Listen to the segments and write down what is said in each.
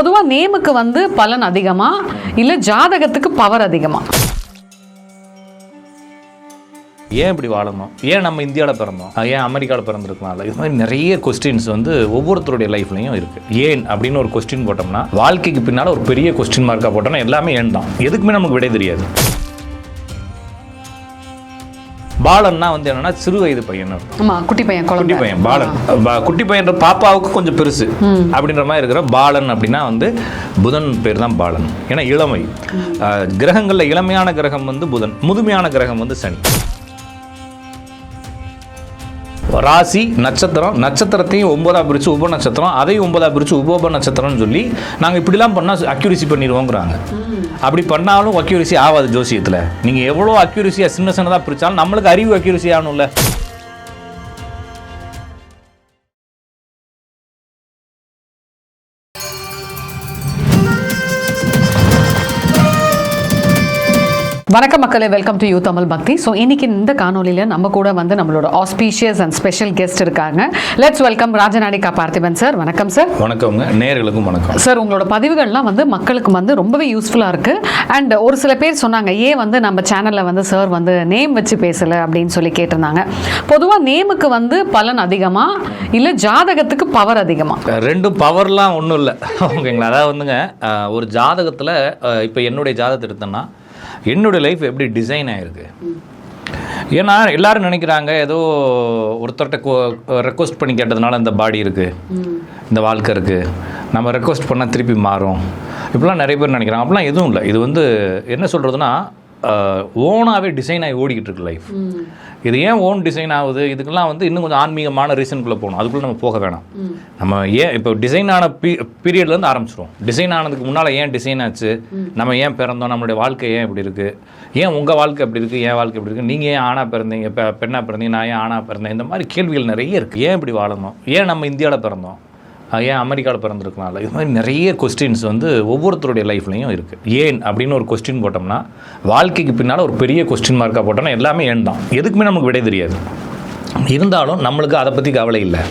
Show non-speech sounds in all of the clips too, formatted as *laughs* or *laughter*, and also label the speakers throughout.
Speaker 1: பொதுவாக நேமுக்கு வந்து பலன் அதிகமா இல்ல ஜாதகத்துக்கு பவர் அதிகமா?
Speaker 2: ஏன் இப்படி வாழணும்? ஏன் நம்ம இந்தியாவில் பிறந்தோம்? ஏன் அமெரிக்காவில் பிறந்திருக்கலாம்ல? இது மாதிரி நிறைய கொஸ்டின்ஸ் வந்து ஒவ்வொருத்தருடைய லைஃப்லையும் இருக்குது ஏன் அப்படின்னு ஒரு கொஸ்டின் போட்டோம்னா வாழ்க்கைக்கு பின்னால் ஒரு பெரிய கொஸ்டின் மார்க்காக போட்டோம்னா எல்லாமே ஏன் தான்? எதுக்குமே நமக்கு விடை தெரியாது. பாலன்னா வந்து என்னன்னா சிறு வயது பையன்
Speaker 1: குட்டி பையன்
Speaker 2: குட்டி பையன் பாலன். குட்டி பையன்ற பாப்பாவுக்கு கொஞ்சம் பெருசு அப்படின்ற மாதிரி இருக்கிற பாலன் அப்படின்னா வந்து புதன் பேர் தான் பாலன். ஏன்னா இளமை. கிரகங்கள்ல இளமையான கிரகம் வந்து புதன் முதுமையான கிரகம் வந்து சனி. ராசி நட்சத்திரம் நட்சத்திரத்தையும் ஒன்பதா பிரிச்சு உப நட்சத்திரம் அதையும் ஒன்பதா பிரிச்சு உபோப நட்சத்திரம்னு சொல்லி நாங்கள் இப்படிலாம் பண்ணால் அக்யூரிசி பண்ணிடுவோங்கிறாங்க. அப்படி பண்ணாலும் அக்யூரிசி ஆகாது ஜோசியத்தில். நீங்கள் எவ்வளோ அக்யூரிசியாக சின்ன சின்னதாக பிரித்தாலும் நம்மளுக்கு அறிவு அக்யூரிசி ஆகணும்ல
Speaker 1: வணக்கம் மக்களே வெல்கம் டு யூ தமிழ் பக்தி ஸோ இன்னைக்கு இந்த காணொலியில் நம்ம கூட வந்து நம்மளோட ஆஸ்பீஷியஸ் அண்ட் ஸ்பெஷல் கெஸ்ட் இருக்காங்க. லெட்ஸ் வெல்கம் ராஜநாடிகா பார்த்திபன் சார் வணக்கம் சார்
Speaker 2: வணக்கம்ங்க. நேர்களுக்கும் வணக்கம்.
Speaker 1: சார் உங்களோட பதிவுகள்லாம் வந்து மக்களுக்கு வந்து ரொம்பவே யூஸ்ஃபுல்லாக இருக்கு. அண்ட் ஒரு சில பேர் சொன்னாங்க ஏன் வந்து நம்ம சேனலில் வந்து சார் வந்து நேம் வச்சு பேசலை? அப்படின்னு சொல்லி கேட்டிருந்தாங்க. பொதுவாக நேமுக்கு வந்து பலன் அதிகமா இல்லை ஜாதகத்துக்கு பவர் அதிகமா?
Speaker 2: ரெண்டும் பவர்லாம் ஒன்றும் இல்லை. *laughs* ஓகேங்களா? அதாவது வந்துங்க ஒரு ஜாதகத்தில் இப்போ என்னுடைய ஜாதகத்தை எடுத்தோன்னா என்னுடைய லைஃப் எப்படி டிசைன் ஆகிருக்கு ஏன்னா எல்லாரும் நினைக்கிறாங்க ஏதோ ஒருத்தர்கிட்ட ரெக்வஸ்ட் பண்ணி கேட்டதுனால இந்த பாடி இருக்குது இந்த வாழ்க்கை இருக்குது நம்ம ரெக்வஸ்ட் பண்ணால் திருப்பி மாறும். இப்படிலாம் நிறைய பேர் நினைக்கிறாங்க. அப்படிலாம் எதுவும் இல்லை. இது வந்து என்ன சொல்கிறதுனா ஓனாகவே டிசைன் ஆகி ஓடிக்கிட்டு இருக்கு லைஃப் இது ஏன் ஓன் டிசைன் ஆகுது? இதுக்கெல்லாம் வந்து இன்னும் கொஞ்சம் ஆன்மீகமான ரீசனுக்குள்ளே போகணும். அதுக்குள்ளே நம்ம போக வேணாம். நம்ம ஏன் இப்போ டிசைன் ஆன பீ பீரியட்லேருந்து ஆரம்பிச்சிரும் டிசைன் ஆனதுக்கு முன்னால் ஏன் டிசைன் ஆச்சு? நம்ம ஏன் பிறந்தோம்? நம்மளுடைய வாழ்க்கை ஏன் இப்படி இருக்குது ஏன் உங்கள் வாழ்க்கை எப்படி இருக்குது என் வாழ்க்கை எப்படி இருக்குது நீங்கள் ஏன் ஆணாக பிறந்தீங்க? பெ பெண்ணாக பிறந்தீங்க? நான் ஏன் ஆணாக பிறந்தேன்? இந்த மாதிரி கேள்விகள் நிறைய இருக்குது ஏன் இப்படி வாழணும்? ஏன் நம்ம இந்தியாவில் பிறந்தோம்? ஏன் அமெரிக்காவில் பிறந்திருக்கலாம்ல இது மாதிரி நிறைய கொஸ்டின்ஸ் வந்து ஒவ்வொருத்தருடைய லைஃப்லையும் இருக்குது ஏன் அப்படின்னு ஒரு கொஸ்டின் போட்டோம்னா வாழ்க்கைக்கு பின்னால் ஒரு பெரிய கொஸ்டின் மார்க்காக போட்டோம்னா எல்லாமே ஏன் தான்? எதுக்குமே நமக்கு விடை தெரியாது. இருந்தாலும் நம்மளுக்கு அதை பற்றி கவலை இல்லை.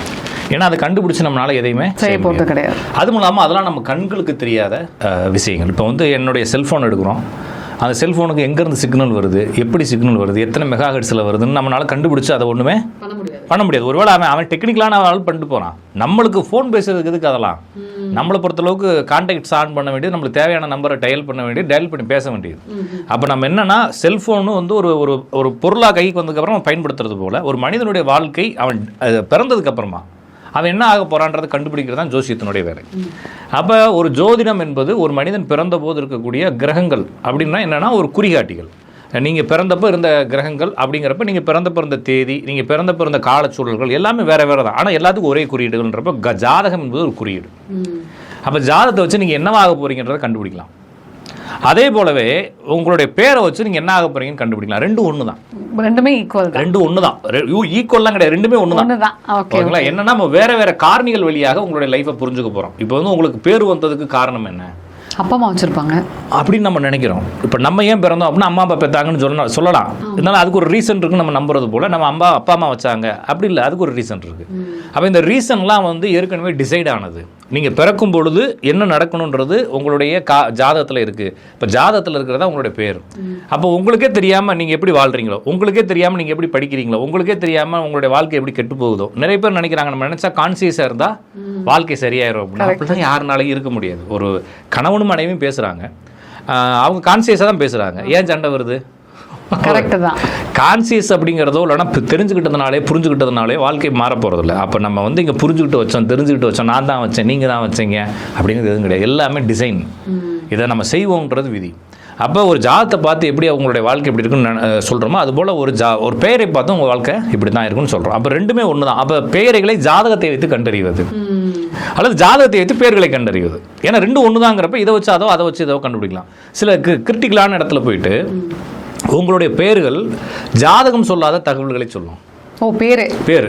Speaker 2: ஏன்னா அதை கண்டுபிடிச்சு நம்மளால எதையுமே
Speaker 1: செய்ய போகிறது. கிடையாது.
Speaker 2: அதுவும் இல்லாமல் அதெல்லாம் நம்ம கண்களுக்கு தெரியாத விஷயங்கள். இப்போ வந்து என்னுடைய செல்ஃபோன் எடுக்கிறோம். அந்த செல்ஃபோனுக்கு எங்கேருந்து சிக்னல் வருது? எப்படி சிக்னல் வருது? எத்தனை மெகா ஹெட்ஸில் வருதுன்னு நம்மளால கண்டுபிடிச்சு அதை ஒன்றுமே பண்ண முடியாது. ஒருவேளை அவன் அவன் டெக்னிக்கலான ஆள் பண்ணிட்டு போகிறான் நம்மளுக்கு ஃபோன் பேசுறதுக்கு எதுக்கு அதெல்லாம்? நம்மளை பொறுத்தளவுக்கு கான்டாக்ட்ஸ் ஆன் பண்ண வேண்டியது நம்மளுக்கு தேவையான நம்பரை டயல் பண்ண வேண்டியது டயல் பண்ணி பேச வேண்டியது. அப்போ நம்ம என்னன்னா செல்ஃபோனு வந்து ஒரு ஒரு ஒரு பொருளாக கைக்கு வந்ததுக்கப்புறம் அவன் பயன்படுத்துறது போல ஒரு மனிதனுடைய வாழ்க்கை அவன் அஹ், பிறந்ததுக்கு அப்புறமா. அவன் என்ன ஆக போறான்றதை கண்டுபிடிக்கிறது தான் ஜோசியத்தினுடைய வேலை. அப்போ ஒரு ஜோதிடம் என்பது ஒரு மனிதன் பிறந்த போது இருக்கக்கூடிய கிரகங்கள் அப்படின்னா என்னன்னா ஒரு குறிகாட்டிகள். நீங்கள் பிறந்தப்போ இருந்த கிரகங்கள் அப்படிங்கிறப்ப நீங்கள் பிறந்தப்போ இருந்த தேதி நீங்கள் பிறந்தப்போ இருந்த காலச்சூழல்கள் எல்லாமே வேற வேற தான். ஆனால் எல்லாத்துக்கும் ஒரே குறியீடுகள்ன்றப்ப க ஜாதகம் என்பது ஒரு குறியீடு. அப்போ ஜாதகத்தை வச்சு நீங்கள் என்னவாக போறீங்கன்றதை கண்டுபிடிக்கலாம். அதே போலவே உங்களுடைய பேரை வச்சு நீங்கள் என்ன ஆக போறீங்கன்னு கண்டுபிடிக்கலாம். ரெண்டும் ஒன்று தான்
Speaker 1: ரெண்டுமே ஈக்குவல் தான்.
Speaker 2: ரெண்டும் ஒன்று தான் ஈக்குவல்லாம் கிடையாது. ரெண்டுமே ஒன்று தான் ஓகேங்களா? என்னன்னா நம்ம வேற வேற காரணிகள் வழியாக உங்களுடைய லைஃப்பை புரிஞ்சுக்க போறோம். இப்போ வந்து உங்களுக்கு பேர் வந்ததுக்கு காரணம் என்ன?
Speaker 1: அப்பா அம்மா வச்சுருப்பாங்க.
Speaker 2: அப்படின்னு நம்ம நினைக்கிறோம். இப்போ நம்ம ஏன் பிறந்தோம் அப்படின்னா அம்மா அப்பா பெற்றாங்கன்னு சொல்ல சொல்லலாம். இருந்தாலும் அதுக்கு ஒரு ரீசன் இருக்குன்னு நம்ம நம்புறது போல நம்ம அம்மா அப்பா அம்மா வச்சாங்க அப்படி இல்லை அதுக்கு ஒரு ரீசன் இருக்கு. அப்போ இந்த ரீசன்லாம் வந்து ஏற்கனவே டிசைட் ஆனது. நீங்கள் பிறக்கும் பொழுது என்ன நடக்கணுன்றது உங்களுடைய கா ஜாதகத்தில் இருக்குது இப்போ ஜாதகத்தில் இருக்கிறதா உங்களுடைய பேர். அப்போ உங்களுக்கே தெரியாமல் நீங்கள் எப்படி வாழ்றீங்களோ உங்களுக்கே தெரியாமல் நீங்கள் எப்படி படிக்கிறீங்களோ உங்களுக்கே தெரியாமல் உங்களுடைய வாழ்க்கை எப்படி கெட்டு போகுதோ நிறைய பேர் நினைக்கிறாங்க நம்ம நினச்சா கான்சியஸாக இருந்தால் வாழ்க்கை சரியாயிரும் அப்படின்னா அப்படிலாம் யாருனாலையும் இருக்க முடியாது. ஒரு கணவனும் மனைவியும் பேசுகிறாங்க அவங்க கான்சியஸாக தான் பேசுகிறாங்க ஏன் சண்டை வருது?
Speaker 1: கரெக்டு தான்.
Speaker 2: கான்சியஸ் அப்படிங்கிறதோ இல்லைனா தெரிஞ்சுக்கிட்டதுனாலே புரிஞ்சுக்கிட்டதுனாலே வாழ்க்கை மாற போகிறதில்ல அப்போ நம்ம வந்து இங்கே புரிஞ்சுக்கிட்டு வச்சோம் தெரிஞ்சுக்கிட்டு வச்சோம் நான் தான் வச்சேன் நீங்கள் தான் வச்சீங்க அப்படிங்கிறது எதுவும் கிடையாது. எல்லாமே டிசைன் இதை நம்ம செய்வோங்கிறது விதி. அப்போ ஒரு ஜாதத்தை பார்த்து எப்படி அவங்களுடைய வாழ்க்கை எப்படி இருக்குன்னு சொல்கிறோமோ அதுபோல் ஒரு ஜா ஒரு பெயரை பார்த்து உங்கள் வாழ்க்கை இப்படி தான் இருக்குன்னு சொல்கிறோம் அப்போ ரெண்டுமே ஒன்று தான் அப்போ பெயர்களை ஜாதகத்தை வைத்து கண்டறிவது. அல்லது ஜாதகத்தை வைத்து பேர்களை கண்டறிவது. ஏன்னா ரெண்டும் ஒன்று தாங்கிறப்ப இதை வச்சு அதோ அதை வச்சு இதோ கண்டுபிடிக்கலாம். சில கிரிட்டிக்கலான இடத்துல போயிட்டு உங்களுடைய பெயர்கள் ஜாதகம் சொல்லாத தகவல்களை சொல்லும்.
Speaker 1: ஓ பேரு.
Speaker 2: பேர்.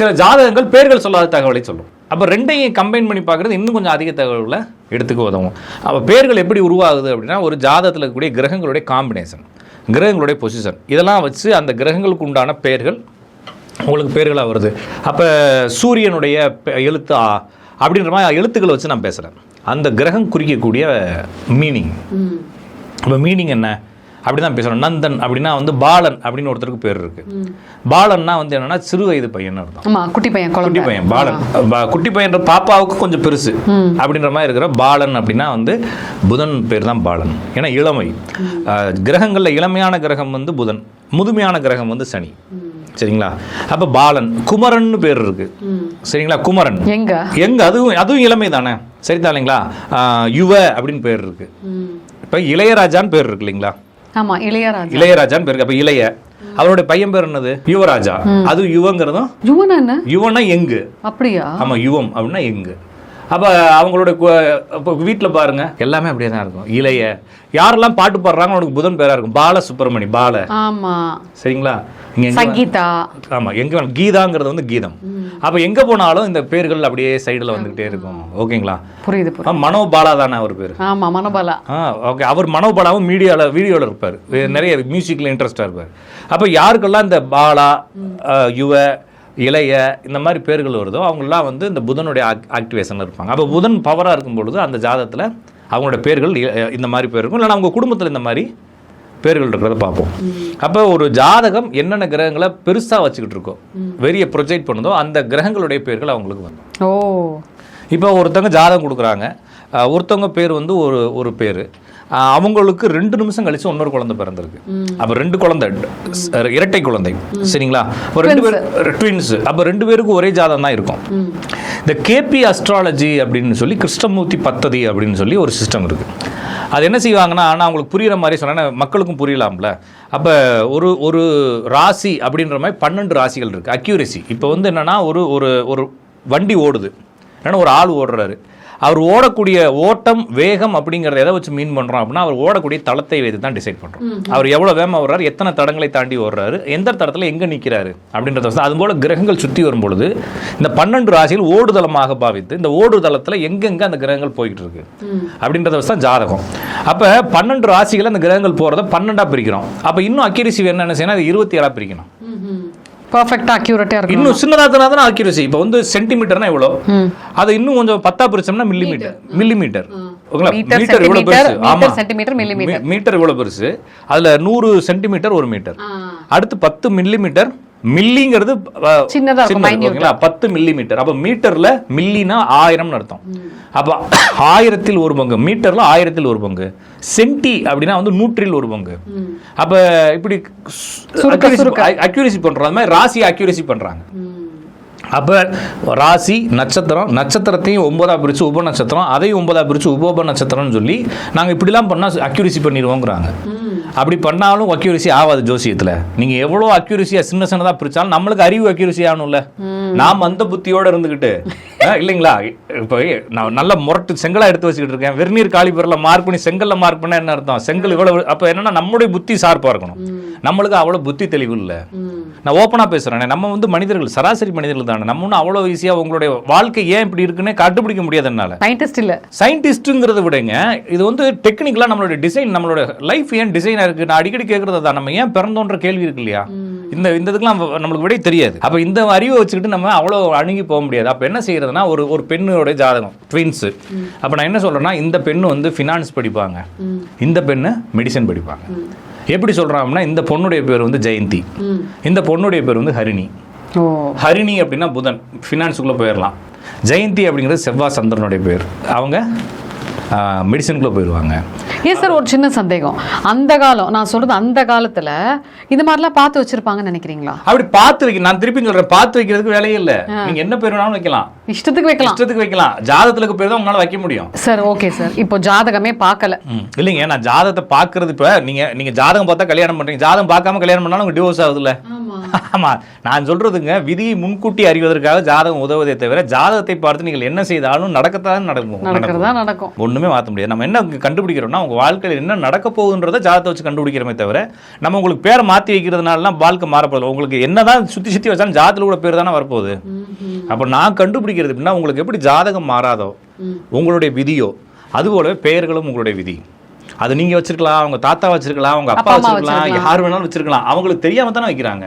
Speaker 2: சில ஜாதகங்கள் பேர்கள் சொல்லாத தகவலை சொல்லும். அப்போ ரெண்டையும் கம்பைன் பண்ணி பார்க்குறது இன்னும் கொஞ்சம் அதிக தகவல்களை எடுத்துக்க உதவும். அப்போ பேர்கள் எப்படி உருவாகுது அப்படின்னா ஒரு ஜாதகத்தில் இருக்கக்கூடிய கிரகங்களுடைய காம்பினேஷன் கிரகங்களுடைய பொசிஷன் இதெல்லாம் வச்சு அந்த கிரகங்களுக்கு உண்டான பெயர்கள் உங்களுக்கு பேர்களாக வருது. அப்போ சூரியனுடைய எழுத்து ஆ அப்படின்ற மாதிரி எழுத்துக்களை வச்சு நான் பேசுகிறேன் அந்த கிரகம் குறிக்கக்கூடிய மீனிங் அப்போ மீனிங் என்ன? அப்படி தான் பேசுகிறோம் நந்தன் அப்படின்னா வந்து பாலன் அப்படின்னு ஒருத்தருக்கு பேர் இருக்கு. பாலன்னா வந்து என்னன்னா சிறு வயது பையன் அர்த்தம்.
Speaker 1: குட்டி பையன்
Speaker 2: குட்டி பையன் பாலன். குட்டி பையன்ற பாப்பாவுக்கு கொஞ்சம் பெருசு அப்படின்ற மாதிரி இருக்கிற பாலன் அப்படின்னா வந்து புதன் பேர் தான் பாலன். ஏன்னா இளமை. கிரகங்கள்ல இளமையான கிரகம் வந்து புதன் முதுமையான கிரகம் வந்து சனி. சரிங்களா? அப்ப பாலன் குமரன்னு பேர் இருக்கு. சரிங்களா? குமரன்.
Speaker 1: எங்க?
Speaker 2: எங்க? அதுவும் அதுவும் இளமை தானே. சரிதான் இல்லைங்களா? யுவ அப்படின்னு பேர் இருக்கு. இப்ப இளையராஜான்னு பேர் இருக்கு இல்லைங்களா?
Speaker 1: ஆமா இளையராஜா.
Speaker 2: இளையராஜான்னு பேர் இருக்கு. அப்ப இளைய. அவருடைய பையன் பேர் என்னது? யுவராஜா. அது யுவங்கிறதும்
Speaker 1: யுவனா என்ன?
Speaker 2: யுவனா எங்கு?
Speaker 1: அப்படியா?
Speaker 2: ஆமா யுவம் அப்படின்னா எங்கு? அப்ப அவங்களோட இப்போ வீட்டுல பாருங்க. எல்லாமே அப்படியே தான் இருக்கும். இளைய யாரெல்லாம் பாட்டு பாடுறாங்க அவனுக்கு புதன் பேரா இருக்கும். பால சுப்பிரமணி பால.
Speaker 1: ஆமா.
Speaker 2: சரிங்களா?
Speaker 1: சங்கீதா.
Speaker 2: ஆமா எங்க கீதாங்கிறது வந்து கீதம். அப்ப எங்க போனாலும் இந்த பேர்கள் அப்படியே சைடுல வந்துகிட்டே இருக்கும். ஓகேங்களா?
Speaker 1: புரியுது புரியுது.
Speaker 2: ஆ, மனோ பாலா தானே அவர் பேர்?
Speaker 1: ஆமா மனோபலா
Speaker 2: ஆ ஓகே. அவர் மனோபாலாவும் மீடியாவில் வீடியோவில் இருப்பார். நிறைய மியூசிக்கில் இன்ட்ரெஸ்டாக இருப்பார். அப்போ யாருக்கெல்லாம் இந்த பாலா யுவ இளைய இந்த மாதிரி பேர்கள் வருதோ அவங்கெல்லாம் வந்து இந்த புதனுடைய ஆக்டிவேஷனில் இருப்பாங்க. அப்போ புதன் பவராக இருக்கும் பொழுது அந்த ஜாதகத்தில் அவங்களோட பேர்கள் இந்த மாதிரி பேர் இருக்கும். இல்லைன்னா அவங்க குடும்பத்தில் இந்த மாதிரி பேர்கள் இருக்கிறத பார்ப்போம். அப்போ ஒரு ஜாதகம் என்னென்ன கிரகங்களை பெருசாக வச்சுக்கிட்டு இருக்கோ வெறிய ப்ரொஜெக்ட் பண்ணுதோ அந்த கிரகங்களுடைய பேர்கள் அவங்களுக்கு வந்து
Speaker 1: ஓ.
Speaker 2: இப்போ ஒருத்தவங்க ஜாதகம் கொடுக்குறாங்க. ஒருத்தவங்க பேர் வந்து ஒரு ஒரு பேர். அவங்களுக்கு ரெண்டு நிமிஷம் கழிச்சு இன்னொரு குழந்தை பிறந்திருக்கு. அப்போ ரெண்டு குழந்தை இரட்டை குழந்தை. சரிங்களா? ஒரு ரெண்டு பேர் ட்வின்ஸ் அப்போ ரெண்டு பேருக்கும் ஒரே ஜாதகம் தான் இருக்கும். இந்த கேபி அஸ்ட்ராலஜி அப்படின்னு சொல்லி கிருஷ்ணமூர்த்தி பத்ததி அப்படின்னு சொல்லி ஒரு சிஸ்டம் இருக்கு. அது என்ன செய்வாங்கன்னா நான் அவங்களுக்கு புரியுற மாதிரி சொன்னேன் மக்களுக்கும் புரியலாம்ல. அப்போ ஒரு ஒரு ராசி அப்படின்ற மாதிரி பன்னெண்டு ராசிகள் இருக்கு. அக்யூரசி இப்போ வந்து என்னன்னா ஒரு ஒரு ஒரு வண்டி ஓடுது. ஏன்னா ஒரு ஆள் ஓடுறாரு. அவர் ஓடக்கூடிய ஓட்டம் வேகம் அப்படிங்கிறத எதை வச்சு மீன் பண்ணுறோம் அப்படின்னா அவர் ஓடக்கூடிய தளத்தை வைத்து தான் டிசைட் பண்ணுறோம் அவர் எவ்வளோ வேகமாக ஓடுறாரு எத்தனை தடங்களை தாண்டி ஓடுறாரு எந்த தடத்தில் எங்கே நிற்கிறாரு அப்படின்றத வச்சு அதுபோல் கிரகங்கள் சுற்றி வரும்பொழுது இந்த பன்னெண்டு ராசிகள் ஓடுதளமாக பாவித்து இந்த ஓடுதளத்தில் எங்கெங்கே அந்த கிரகங்கள் போய்கிட்டு இருக்கு அப்படின்றத வச்சு தான் ஜாதகம். அப்போ பன்னெண்டு ராசிகள் அந்த கிரகங்கள் போகிறத பன்னெண்டாக பிரிக்கிறோம். அப்போ இன்னும் அக்யூரிசி என்ன என்ன செய்யணும் அது இருபத்தி ஏழாக பிரிக்கணும்.
Speaker 1: பர்ஃபெக்டா அக்யூரேட்டா இருக்கும்
Speaker 2: இன்னும் சின்னதாக தான் அக்யூரசி இப்போ வந்து சென்டிமீட்டர்னா எவ்வளோ? அது இன்னும் கொஞ்சம் பத்தா பிரிச்சோம்னா மில்லி மீட்டர் மில்லி மீட்டர் ஓகேங்களா?
Speaker 1: மீட்டர்,
Speaker 2: மீட்டர் இவ்வளோ பெருசு? ஆமா.
Speaker 1: மீட்டர், சென்டிமீட்டர்,
Speaker 2: மீட்டர் இவ்வளோ பெருசு? அதுல நூறு சென்டிமீட்டர் ஒரு மீட்டர். அடுத்து பத்து மில்லி மீட்டர் மில்லிங்கிறது
Speaker 1: சின்னதா.
Speaker 2: ஓகேங்களா? பத்து மில்லி மீட்டர் அப்போ மீட்டர்ல மில்லினா ஆயிரம்னு அர்த்தம். அப்போ ஆயிரத்தில் ஒரு பங்கு. மீட்டர்ல ஆயிரத்தில் ஒரு பங்கு. சென்டி அப்படின்னா வந்து நூற்றில் ஒரு பங்கு. அப்ப இப்படி. அக்யூரசி பண்றோம். அது மாதிரி ராசி அக்யூரசி பண்றாங்க. அப்போ ராசி நட்சத்திரம் நட்சத்திரத்தையும் ஒன்பதா பிரித்து உப நட்சத்திரம் அதையும் ஒன்பதா பிரித்து உபோப நட்சத்திரம்னு சொல்லி நாங்கள் இப்படிலாம் பண்ணால் அக்யூரசி பண்ணிடுவோங்கிறாங்க. அப்படி பண்ணாலும் அக்யூரசி ஆகாது ஜோசியத்தில். நீங்கள் எவ்வளோ அக்யூரசியாக சின்ன சின்னதாக பிரித்தாலும் நம்மளுக்கு அறிவு அக்யூரசி ஆகணும்ல நாம் அந்த புத்தியோட இருந்துக்கிட்டு இல்லைங்களா? இப்போ நான் நல்ல முரட்டு செங்கலா எடுத்து வச்சுக்கிட்டு இருக்கேன். வெர்நீர் காலிபரில் மார்க் பண்ணி செங்கல்ல மார்க் பண்ணா என்ன அர்த்தம்? செங்கல் இவ்வளவு அப்போ என்னன்னா நம்மளுடைய புத்தி ஷார்ப்பாக இருக்கணும். நம்மளுக்கு அவ்வளோ புத்தி தெளிவு இல்லை. நான் ஓப்பனாக பேசுகிறேன் நம்ம வந்து மனிதர்கள் சராசரி மனிதர்கள் தானே. நம்ம ஒன்றும் அவ்வளோ ஈஸியாக உங்களுடைய வாழ்க்கை ஏன் இப்படி இருக்குன்னு கண்டுபிடிக்க முடியாது என்னால.
Speaker 1: சயின்டிஸ்ட் இல்ல.
Speaker 2: சயின்டிஸ்ட்டுங்கிறத விடங்க. இது வந்து டெக்னிக்கலாக நம்மளோட டிசைன் நம்மளோட லைஃப் ஏன் டிசைனாக இருக்குது நான் அடிக்கடி கேட்குறது தான் நம்ம ஏன் பிறந்தோன்ற கேள்வி இருக்கு இல்லையா? இந்த இந்த இதுக்கெல்லாம் நம்மளுக்கு விடை தெரியாது. அப்போ இந்த அறிவை வச்சுக்கிட்டு நம்ம அவ்வளோ அணுகி போக முடியாது. அப்போ என்ன செய்யறதுன்னா ஒரு ஒரு பெண்ணோட ஜாதகம் ட்வின்ஸு அப்போ நான் என்ன சொல்கிறேன்னா இந்த பெண்ணு வந்து ஃபினான்ஸ் படிப்பாங்க. இந்த பெண்ணு மெடிசன் படிப்பாங்க. எப்படி சொல்கிறோம் அப்படின்னா இந்த பொண்ணுடைய பேர் வந்து ஜெயந்தி. இந்த பொண்ணுடைய பேர் வந்து ஹரிணி. ஹரிணி அப்படின்னா புதன். ஃபினான்ஸுக்குள்ளே போயிடலாம். ஜெயந்தி அப்படிங்கிறது செவ்வாய் சந்திரனுடைய பேர். அவங்க மெடிசனுக்குள்ளே போயிடுவாங்க
Speaker 1: ஏன் சார் ஒரு சின்ன சந்தேகம். அந்த காலம் நான் சொல்றது அந்த காலத்துல இந்த மாதிரிலாம் பார்த்து வச்சிருப்பாங்கன்னு நினைக்கிறீங்களா?
Speaker 2: அப்படி பார்த்து வைக்க நான் திருப்பி சொல்றேன் பார்த்து வைக்கிறதுக்கு வேலையே இல்லை. நீங்க என்ன பேர் வேணாலும் வைக்கலாம்.
Speaker 1: இஷ்டத்துக்கு வைக்கலாம்.
Speaker 2: இஷ்டத்துக்கு வைக்கலாம். ஜாதகத்துல இருக்க பேர் தான் உங்களால வைக்க முடியும்.
Speaker 1: Sir okay sir. இப்போ ஜாதகமே பார்க்கல.
Speaker 2: இல்லைங்க நான் ஜாதகத்தை பார்க்கறது இப்ப நீங்க நீங்க ஜாதகம் பார்த்தா கல்யாணம் பண்றீங்க. ஜாதகம் பார்க்காம கல்யாணம் பண்ணாலும் உங்களுக்கு டிவோர்ஸ் ஆகுதுல்ல. ஆமா. நான் சொல்றதுங்க விதியை முன்கூட்டி அறிவதற்காக ஜாதகம் உதவுவதே தவிர ஜாதகத்தை பார்த்து நீங்கள் என்ன செய்தாலும் நடக்கத்தான் நடக்கும்
Speaker 1: நடக்கிறதா நடக்கும்.
Speaker 2: ஒண்ணுமே மாற்ற முடியாது. நம்ம என்ன கண்டுபிடிக்கிறோம்னா உங்க வாழ்க்கையில் என்ன நடக்க போகுன்றத ஜாதகத்தை வச்சு கண்டுபிடிக்கிறோமே தவிர நம்ம உங்களுக்கு பேரை மாத்தி வைக்கிறதுனாலலாம் வாழ்க்கை மாறப்போகுது உங்களுக்கு என்னதான் சுத்தி சுத்தி வச்சாலும் ஜாதத்துல கூட பேர் தானே வரப்போகுது. அப்ப நான் கண்டுபிடிக்கிறது அப்படின்னா உங்களுக்கு எப்படி ஜாதகம் மாறாதோ உங்களுடைய விதியோ அதுபோலவே பெயர்களும் உங்களுடைய விதி. அது நீங்க வச்சிருக்கலாம் அவங்க தாத்தா வச்சிருக்கலாம் அவங்க அப்பா வச்சிருக்கலாம் யார் வேணாலும் வச்சிருக்கலாம். அவங்களுக்கு தெரியாம தானே வைக்கிறாங்க.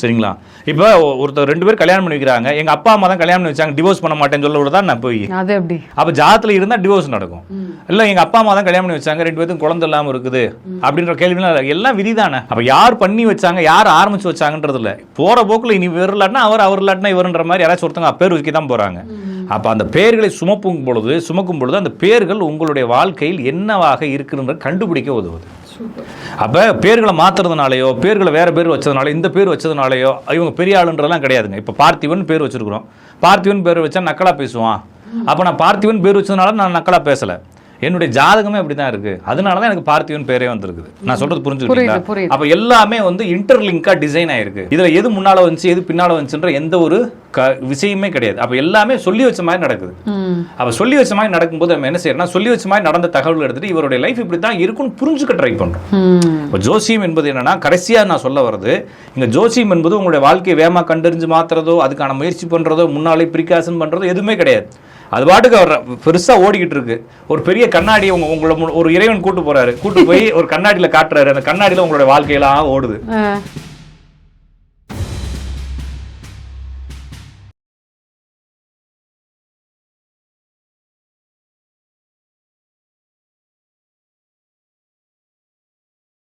Speaker 2: சரிங்களா? இப்போ ஒருத்தர் ரெண்டு பேர் கல்யாணம் பண்ணி வைக்கிறாங்க. எங்க அப்பா அம்மா தான் கல்யாணம் பண்ணி வச்சாங்க. டிவோர்ஸ் பண்ண மாட்டேன்னு சொல்ல தான் நான் போய்.
Speaker 1: அது எப்படி?
Speaker 2: அப்ப ஜாதத்துல இருந்தா டிவோர்ஸ் நடக்கும். இல்ல எங்க அப்பா அம்மா தான் கல்யாணம் பண்ணி வச்சாங்க. ரெண்டு பேருக்கும் குழந்தை இல்லாம இருக்குது அப்படின்ற கேள்விலாம் எல்லாம் விதிதானே? அப்ப யார் பண்ணி வச்சாங்க? யார் ஆரம்பிச்சு வச்சாங்கன்றது இல்ல போற போக்குல இனி இவர் இல்லாட்டினா அவர் அவர் இல்லாட்டினா இவருன்ற மாதிரி யாராச்சும் ஒருத்தவங்க பேர் வைக்க தான் போறாங்க அப்ப அந்த பேர்களை சுமப்பும் பொழுது சுமக்கும் பொழுது அந்த பேர்கள் உங்களுடைய வாழ்க்கையில் என்னவாக இருக்குன்ற கண்டுபிடிக்க உதவுது. அப்ப பேர்களை மாத்துறதுனாலயோ பேர்களை வேற பேர் வச்சதுனால இந்த பேர் வச்சதுனாலயோ இவங்க பெரிய ஆளுன்றதெல்லாம் கிடையாதுங்க. இப்ப பார்த்திவன் பேர் வச்சிருக்கிறோம். பார்த்திவன் பேர் வச்சா நக்கலா பேசுவான். அப்ப நான் பார்த்திவன் பேர் வச்சதுனால நான் நக்கலா பேசல. என்னுடைய ஜாதகமே அப்படிதான் இருக்கு. அதனால தான் எனக்கு பார்த்திவன் பேரே வந்திருக்குது. நான் சொல்றது புரிஞ்சுக்கிட்டீங்களா. அப்ப எல்லாமே வந்து இன்டர்லிங்கா டிசைன் ஆயிருக்கு. இதுல எது முன்னால வந்துச்சு எது பின்னால வந்துச்சுன்ற எந்த ஒரு க விஷயமே கிடையாது. அப்ப எல்லாமே சொல்லி வச்ச மாதிரி நடக்குது. அப்ப சொல்லி வச்ச மாதிரி நடக்கும்போது நம்ம என்ன செய்யறோம்னா சொல்லி வச்ச மாதிரி நடந்த தகவல் எடுத்துட்டு இவருடைய லைஃப் இப்படி தான் இருக்கும்னு புரிஞ்சுக்க ட்ரை பண்றோம்.
Speaker 1: ம்.
Speaker 2: இப்போ ஜோசியம் என்பது என்னன்னா கடைசியா நான் சொல்ல வர்றது இங்க ஜோசியம் என்பது உங்களுடைய வாழ்க்கையை வேகமா கண்டறிஞ்சு மாத்துறதோ அதுக்கான முயற்சி பண்றதோ முன்னாலே ப்ரிகாஷன் பண்றதோ எதுவுமே கிடையாது. அது பாட்டுக்கு அவர் பெருசா ஓடிக்கிட்டு இருக்கு. ஒரு பெரிய கண்ணாடி உங்க உங்களை ஒரு இறைவன் கூட்டு போறாரு. கூட்டு போய் ஒரு கண்ணாடியில காட்டுறாரு. அந்த கண்ணாடியில உங்களுடைய வாழ்க்கையெல்லாம் ஓடுது.